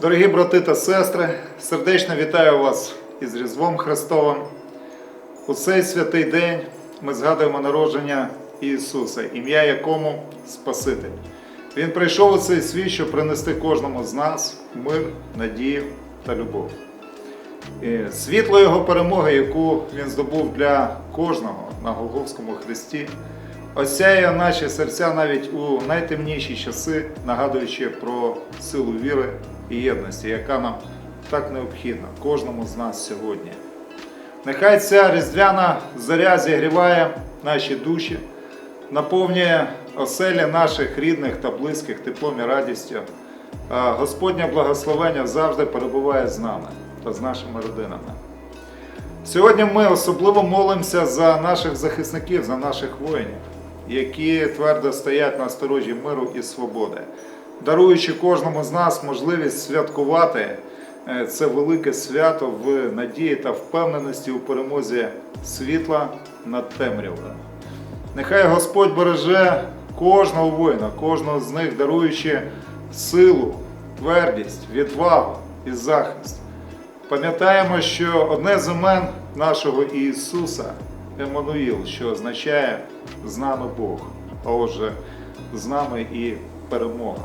Дорогі брати та сестри, сердечно вітаю вас із Різдвом Христовим. У цей святий день ми згадуємо народження Ісуса, ім'я якому Спаситель. Він прийшов у цей світ, щоб принести кожному з нас мир, надію та любов. І світло Його перемоги, яку він здобув для кожного на Голговському хресті, осяє наші серця навіть у найтемніші часи, нагадуючи про силу віри і єдності, яка нам так необхідна кожному з нас сьогодні. Нехай ця різдвяна заря зігріває наші душі, наповнює оселі наших рідних та близьких теплом і радістю. Господнє благословення завжди перебуває з нами та з нашими родинами. Сьогодні ми особливо молимося за наших захисників, за наших воїнів, які твердо стоять на сторожі миру і свободи, даруючи кожному з нас можливість святкувати е, це велике свято в надії та впевненості у перемозі світла над темрявою. Нехай Господь береже кожного воїна, кожного з них, даруючи силу, твердість, відвагу і захист. Пам'ятаємо, що одне з імен нашого Ісуса Еммануїл, що означає з нами Бог, а отже, з нами і перемога.